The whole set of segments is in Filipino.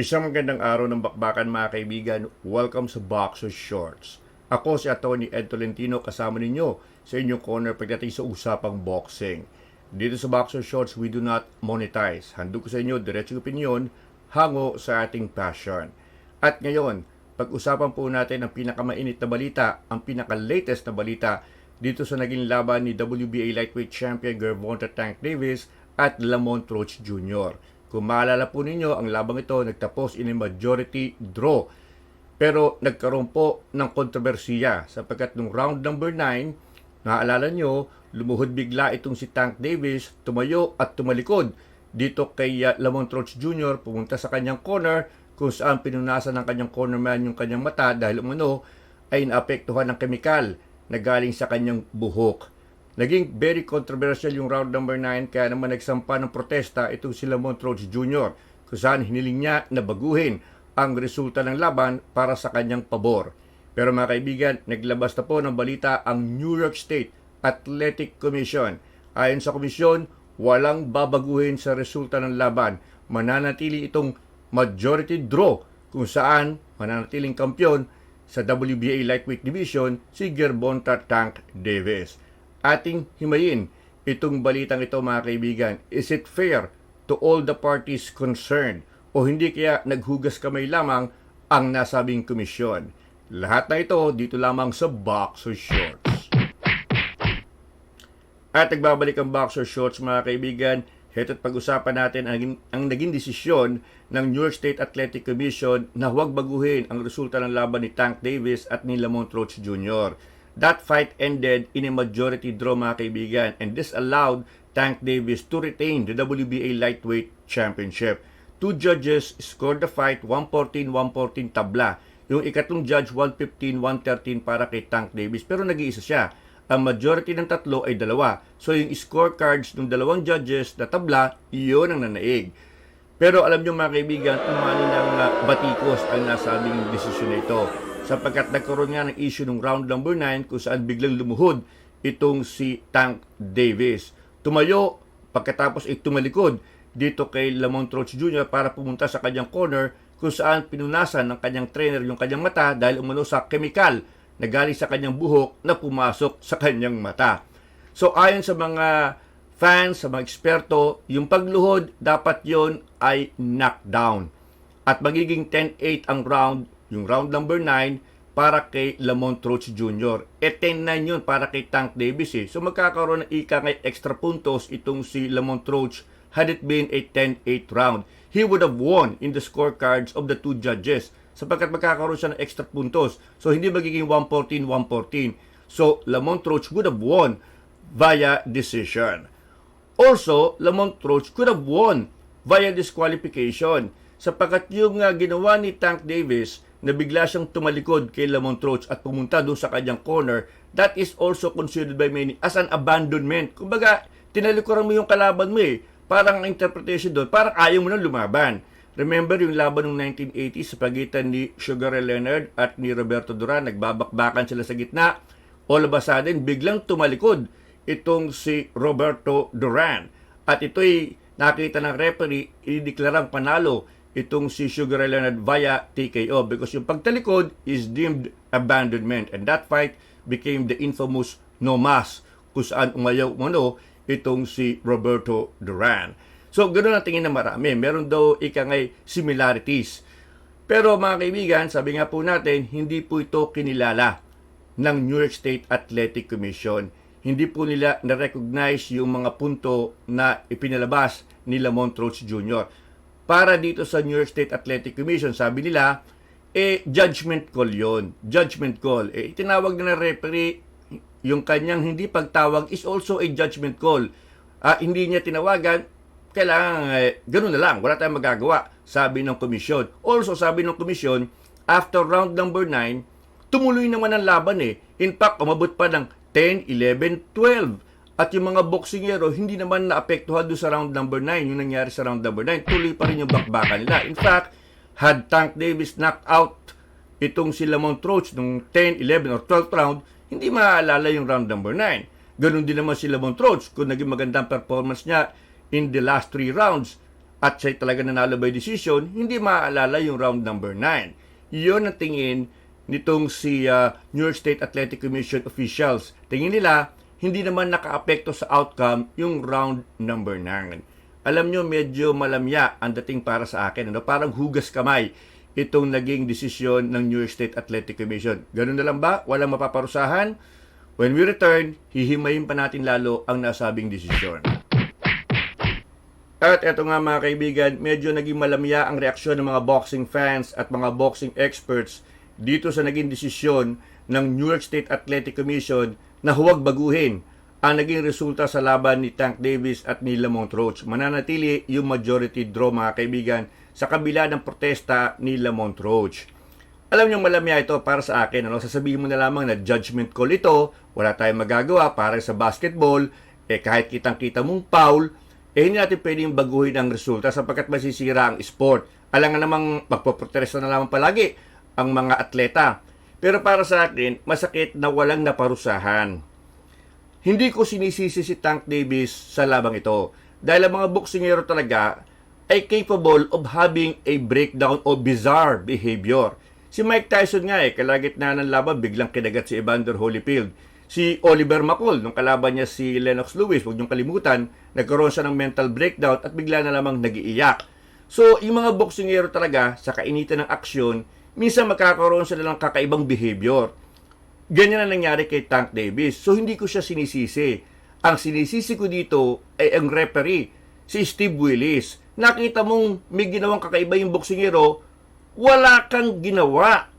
Isang magandang araw ng bakbakan mga kaibigan. Welcome sa Boxer Shorts. Ako si Atty. Ed Tolentino kasama ninyo sa inyong corner pagdating sa usapang boxing. Dito sa Boxer Shorts, we do not monetize. Handog ko sa inyo diretsong opinion hango sa ating passion. At ngayon, pag-usapan po natin ang pinakamainit na balita, ang pinaka-latest na balita dito sa naging laban ni WBA lightweight champion Gervonta Tank Davis at Lamont Roach Jr. Kung maalala po ninyo, ang labang ito nagtapos in a majority draw. Pero nagkaroon po ng kontrobersiya sapagkat nung round number 9, naaalala nyo, lumuhod bigla itong si Tank Davis, tumayo at tumalikod dito kay uh, Lamont Roach Jr. pumunta sa kanyang corner kung saan pinunasan ng kanyang cornerman yung kanyang mata dahil umano ay naapektuhan ng kemikal na galing sa kanyang buhok. Naging very controversial yung round number 9 kaya naman nagsampa ng protesta itong si Lamont Roach Jr. kung saan hiniling niya na baguhin ang resulta ng laban para sa kanyang pabor. Pero mga kaibigan, naglabas na po ng balita ang New York State Athletic Commission. Ayon sa komisyon, walang babaguhin sa resulta ng laban. Mananatili itong majority draw kung saan mananatiling kampyon sa WBA Lightweight Division si Gervonta Tank Davis. Ating himayin itong balitang ito mga kaibigan. Is it fair to all the parties concerned o hindi kaya naghugas kamay lamang ang nasabing komisyon? Lahat na ito dito lamang sa Boxer Shorts. At nagbabalik ang Boxer Shorts mga kaibigan. Heto't pag-usapan natin ang, ang naging desisyon ng New York State Athletic Commission na huwag baguhin ang resulta ng laban ni Tank Davis at ni Lamont Roach Jr. That fight ended in a majority draw mga kaibigan and this allowed Tank Davis to retain the WBA Lightweight Championship. Two judges scored the fight 114-114 tabla. Yung ikatlong judge 115-113 para kay Tank Davis pero nag-iisa siya ang majority ng tatlo ay dalawa. So yung scorecards ng dalawang judges na tabla, iyon ang nanaig. Pero alam nyo mga kaibigan, umani ng uh, batikos ang nasabing desisyon na ito. Sapagkat nagkaroon nga ng issue ng round number 9 kung saan biglang lumuhod itong si Tank Davis. Tumayo, pagkatapos ay tumalikod dito kay Lamont Roach Jr. para pumunta sa kanyang corner kung saan pinunasan ng kanyang trainer yung kanyang mata dahil umano sa chemical na galing sa kanyang buhok na pumasok sa kanyang mata. So ayon sa mga fans, sa mga eksperto, yung pagluhod dapat yon ay knockdown. At magiging 10-8 ang round, yung round number 9 para kay Lamont Roach Jr. E 10-9 yun para kay Tank Davis eh. So magkakaroon ng ika ngay extra puntos itong si Lamont Roach had it been a 10-8 round. He would have won in the scorecards of the two judges sapagkat magkakaroon siya ng extra puntos. So, hindi magiging 114-114. So, Lamont Roach would have won via decision. Also, Lamont Roach could have won via disqualification sapagkat yung uh, ginawa ni Tank Davis na bigla siyang tumalikod kay Lamont Roach at pumunta doon sa kanyang corner, that is also considered by many as an abandonment. Kumbaga, tinalikuran mo yung kalaban mo eh. Parang ang interpretation doon, parang ayaw mo nang lumaban. Remember yung laban ng 1980 sa pagitan ni Sugar Ray Leonard at ni Roberto Duran, nagbabakbakan sila sa gitna. All of a sudden, biglang tumalikod itong si Roberto Duran. At ito'y nakita ng referee, ideklarang panalo itong si Sugar Ray Leonard via TKO because yung pagtalikod is deemed abandonment and that fight became the infamous no mas kung saan umayaw umano itong si Roberto Duran. So, ganoon ang tingin ng marami. Meron daw ika ngay similarities. Pero mga kaibigan, sabi nga po natin, hindi po ito kinilala ng New York State Athletic Commission. Hindi po nila na-recognize yung mga punto na ipinalabas ni Lamont Roach Jr. Para dito sa New York State Athletic Commission, sabi nila, eh, judgment call yon Judgment call. Eh, itinawag na ng referee, yung kanyang hindi pagtawag is also a judgment call. Ah, hindi niya tinawagan, kailangan eh, ganun na lang, wala tayong magagawa, sabi ng komisyon. Also, sabi ng komisyon, after round number 9, tumuloy naman ang laban eh. In fact, umabot pa ng 10, 11, 12. At yung mga boxingero, hindi naman naapektuhan doon sa round number 9, yung nangyari sa round number 9, tuloy pa rin yung bakbakan nila. In fact, had Tank Davis knocked out itong si Lamont Roach nung 10, 11, or 12th round, hindi maaalala yung round number 9. Ganon din naman si Lamont Roach kung naging magandang performance niya in the last three rounds at siya talaga nanalo by decision, hindi maaalala yung round number 9. Yun ang tingin nitong si ah, New York State Athletic Commission officials. Tingin nila, hindi naman nakaapekto sa outcome yung round number 9. Alam nyo, medyo malamya ang dating para sa akin. Ano? Parang hugas kamay itong naging desisyon ng New York State Athletic Commission. Ganun na lang ba? Walang mapaparusahan? When we return, hihimayin pa natin lalo ang nasabing desisyon. At eto nga mga kaibigan, medyo naging malamya ang reaksyon ng mga boxing fans at mga boxing experts dito sa naging desisyon ng New York State Athletic Commission na huwag baguhin ang naging resulta sa laban ni Tank Davis at ni Lamont Roach. Mananatili yung majority draw mga kaibigan sa kabila ng protesta ni Lamont Roach. Alam niyo malamya ito para sa akin. Ano? Sasabihin mo na lamang na judgment call ito, wala tayong magagawa para sa basketball, eh kahit kitang-kita mong foul, eh hindi natin pwedeng baguhin ang resulta sapagkat masisira ang sport. Alam nga namang magpoprotesta na lamang palagi ang mga atleta. Pero para sa akin, masakit na walang naparusahan. Hindi ko sinisisi si Tank Davis sa labang ito dahil ang mga boksingero talaga ay capable of having a breakdown o bizarre behavior. Si Mike Tyson nga eh, kalagitnaan ng laban, biglang kinagat si Evander Holyfield. Si Oliver McCall, nung kalaban niya si Lennox Lewis, huwag niyong kalimutan, nagkaroon siya ng mental breakdown at bigla na lamang nagiiyak. So, yung mga boksingero talaga, sa kainitan ng aksyon, minsan magkakaroon sila ng kakaibang behavior. Ganyan na nangyari kay Tank Davis. So, hindi ko siya sinisisi. Ang sinisisi ko dito ay ang referee, si Steve Willis. Nakita mong may ginawang kakaiba yung boksingero, wala kang ginawa.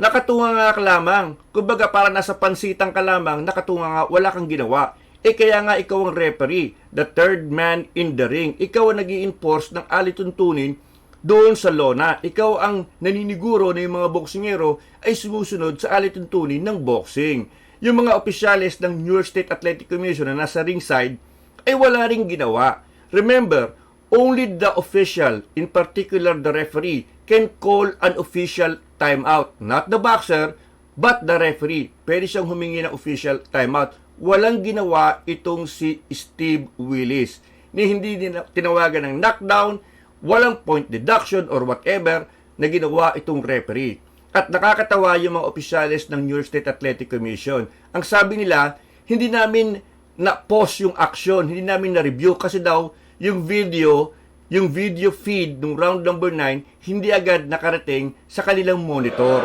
Nakatunga nga ka lamang. Kumbaga para nasa pansitan ka lamang, nakatunga nga, wala kang ginawa. Eh kaya nga ikaw ang referee, the third man in the ring. Ikaw ang nag enforce ng alituntunin doon sa lona. Ikaw ang naniniguro na yung mga boksingero ay sumusunod sa alituntunin ng boxing. Yung mga opisyalis ng New York State Athletic Commission na nasa ringside ay wala ring ginawa. Remember, only the official, in particular the referee, can call an official timeout. Not the boxer, but the referee. Pwede siyang humingi ng official timeout. Walang ginawa itong si Steve Willis. Ni hindi tinawagan ng knockdown, walang point deduction or whatever na ginawa itong referee. At nakakatawa yung mga opisyalis ng New York State Athletic Commission. Ang sabi nila, hindi namin na-pause yung action, hindi namin na-review kasi daw yung video, yung video feed ng round number 9, hindi agad nakarating sa kanilang monitor.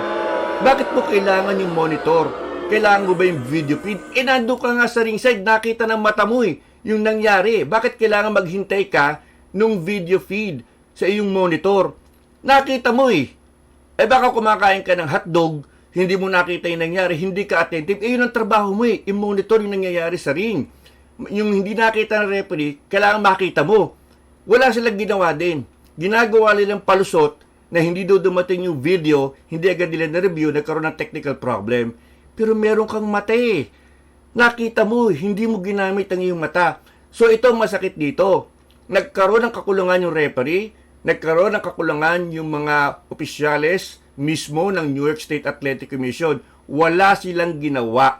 Bakit mo kailangan yung monitor? Kailangan mo ba yung video feed? Eh, nandun ka nga sa ringside, nakita ng mata mo eh, yung nangyari. Bakit kailangan maghintay ka nung video feed sa iyong monitor? Nakita mo eh. Eh baka kumakain ka ng hotdog, hindi mo nakita yung nangyari, hindi ka attentive, eh yun ang trabaho mo eh, i-monitor yung nangyayari sa ring. Yung hindi nakita ng referee, kailangan makita mo. Wala silang ginawa din. Ginagawa nilang palusot na hindi daw dumating yung video, hindi agad nila na-review, nagkaroon ng technical problem. Pero meron kang mata eh. Nakita mo, hindi mo ginamit ang iyong mata. So ito masakit dito. Nagkaroon ng kakulungan yung referee, nagkaroon ng kakulangan yung mga opisyales mismo ng New York State Athletic Commission. Wala silang ginawa.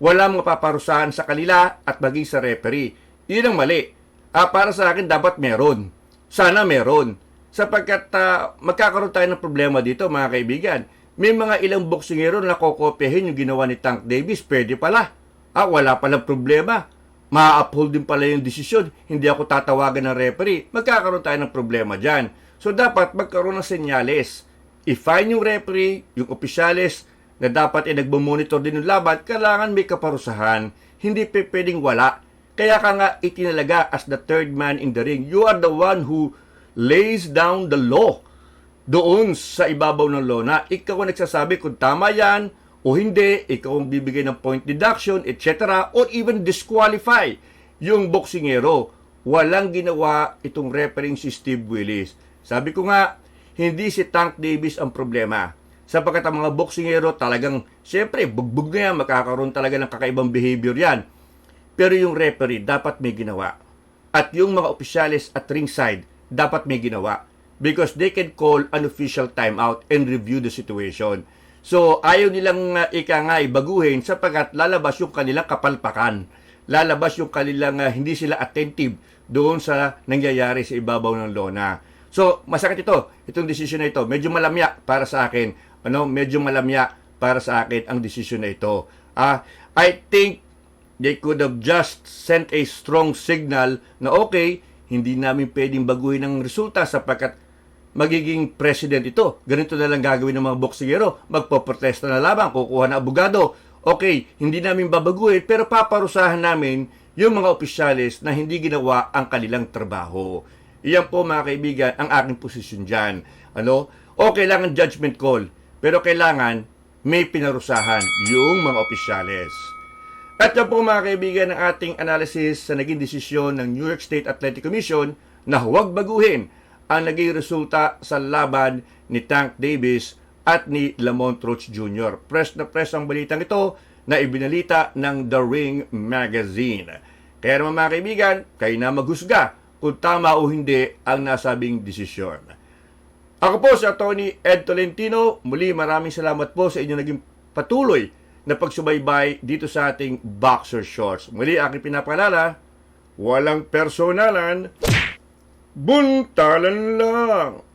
Wala mga paparusahan sa kanila at maging sa referee. Yun ang mali. Ah, para sa akin, dapat meron. Sana meron. Sapagkat ah, magkakaroon tayo ng problema dito, mga kaibigan. May mga ilang boksingero na kokopyahin yung ginawa ni Tank Davis. Pwede pala. Ah, wala palang problema ma-uphold din pala yung desisyon, hindi ako tatawagan ng referee, magkakaroon tayo ng problema dyan. So, dapat magkaroon ng senyales. I-fine yung referee, yung opisyalis, na dapat ay nagbo-monitor din yung laban, kailangan may kaparusahan. Hindi pe pwedeng wala. Kaya ka nga itinalaga as the third man in the ring. You are the one who lays down the law doon sa ibabaw ng lona. Ikaw ang nagsasabi kung tama yan, o hindi, ikaw ang bibigay ng point deduction, etc. or even disqualify yung boksingero. Walang ginawa itong refereeing si Steve Willis. Sabi ko nga, hindi si Tank Davis ang problema. Sapagkat ang mga boksingero talagang, siyempre, bugbog na yan, makakaroon talaga ng kakaibang behavior yan. Pero yung referee, dapat may ginawa. At yung mga opisyalis at ringside, dapat may ginawa. Because they can call an official timeout and review the situation. So, ayaw nilang uh, ika nga baguhin sapagkat lalabas yung kanilang kapalpakan. Lalabas yung kanilang uh, hindi sila attentive doon sa nangyayari sa ibabaw ng lona. So, masakit ito. Itong desisyon na ito. Medyo malamya para sa akin. Ano, medyo malamya para sa akin ang desisyon na ito. Ah, I think they could have just sent a strong signal na okay, hindi namin pwedeng baguhin ang resulta sapagkat magiging president ito. Ganito na lang gagawin ng mga boksingero. Magpoprotesta na lamang, kukuha na abogado. Okay, hindi namin babaguhin pero paparusahan namin yung mga opisyalis na hindi ginawa ang kanilang trabaho. Iyan po mga kaibigan ang aking posisyon dyan. Ano? O kailangan judgment call pero kailangan may pinarusahan yung mga opisyalis. At yan po mga kaibigan ang ating analysis sa naging desisyon ng New York State Athletic Commission na huwag baguhin ang naging resulta sa laban ni Tank Davis at ni Lamont Roach Jr. Press na press ang balitang ito na ibinalita ng The Ring Magazine. Kaya naman mga kaibigan, kayo na maghusga kung tama o hindi ang nasabing desisyon. Ako po si Attorney Ed Tolentino. Muli maraming salamat po sa inyong naging patuloy na pagsubaybay dito sa ating Boxer Shorts. Muli aking pinapalala, walang personalan, buntalan lang.